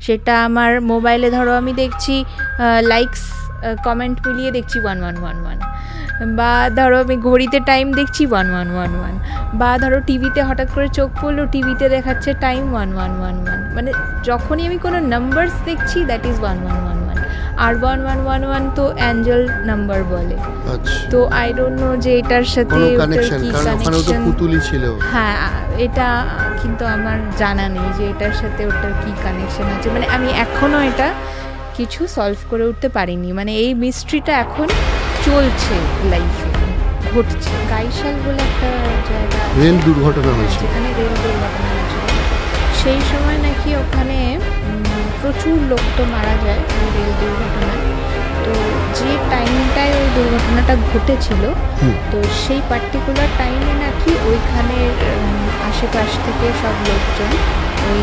সেটা আমার মোবাইলে ধরো আমি দেখছি লাইকস কমেন্ট মিলিয়ে দেখছি ওয়ান ওয়ান ওয়ান ওয়ান বা ধরো আমি ঘড়িতে টাইম দেখছি ওয়ান ওয়ান ওয়ান ওয়ান বা ধরো টিভিতে হঠাৎ করে চোখ পড়ল, টিভিতে দেখাচ্ছে time one one one one মানে যখনই আমি কোনো নাম্বারস দেখছি that is one one one R one one one one তো অ্যাঞ্জেল নাম্বার বলে। আচ্ছা। তো আই ডোন্ট নো যে এটার সাথে কানেকশন পুতুলি ছিল। হ্যাঁ এটা কিন্তু আমার জানা নেই যে এটার সাথে ওটার কি কানেকশন আছে। মানে আমি এখনও এটা কিছু সলভ করে উঠতে পারিনি। মানে এই মিস্ট্রিটা এখন চলছে লাইফে ঘটছে। গাইশাল বলে একটা জায়গা রেল দুর্ঘটনা রেল হয়েছিল। সেই সময় নাকি ওখানে প্রচুর লোক তো মারা যায় ওই রেল দুর্ঘটনায়। তো যে টাইমটায় ওই দুর্ঘটনাটা ঘটেছিল তো সেই পার্টিকুলার টাইমে নাকি ওইখানে উম, আশেপাশ থেকে সব লোকজন ওই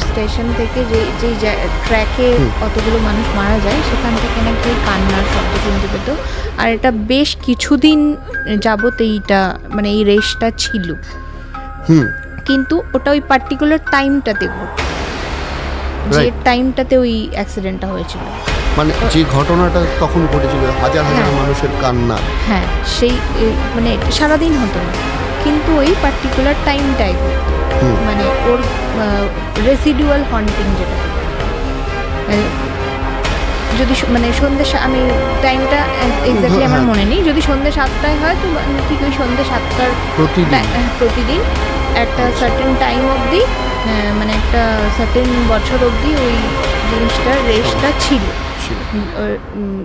স্টেশন থেকে যে যেই ট্র্যাকে। কতগুলো মানুষ মারা যায় সেখান থেকে নাকি ওই কান্নার শব্দ শুনতে পেত। আর এটা বেশ কিছুদিন যাবত এইটা মানে এই রেসটা ছিল। কিন্তু ওটা ওই পার্টিকুলার টাইমটাতে ঘটে। যে টাইমটাতে ওই অ্যাক্সিডেন্টটা হয়েছিল। মানে যে ঘটনাটা তখন ঘটেছিল হাজার হাজার হ্যাঁ। মানুষের কান্না। হ্যাঁ সেই মানে সারাদিন হতো না। কিন্তু ওই পার্টিকুলার টাইমটাই মানে ওর রেসিডুয়াল হন্টিং যেটা। যদি মানে সন্ধ্যে আমি টাইমটা এক্স্যাক্টলি আমার হ্যাঁ। মনে নেই। যদি সন্ধ্যে সাতটায় হয় তো ঠিক ওই সন্ধ্যে সাতটার প্রতিদিন। হ্যাঁ, প্রতিদিন। একটা সার্টেন টাইম অবধি মানে একটা সার্টেন বছর অবধি ওই জিনিসটার রেসটা ছিল।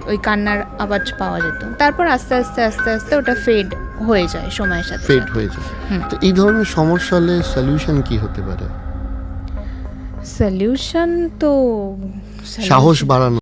ওই কান্নার আওয়াজ পাওয়া যেত। তারপর আস্তে আস্তে আস্তে আস্তে ওটা ফেড হয়ে যায় সময়ের সাথে ফেড হয়ে যায়। হুম। তো এই ধরনের সমস্যা হলে সলিউশন কি হতে পারে? সলিউশন তো সাহস বাড়ানো।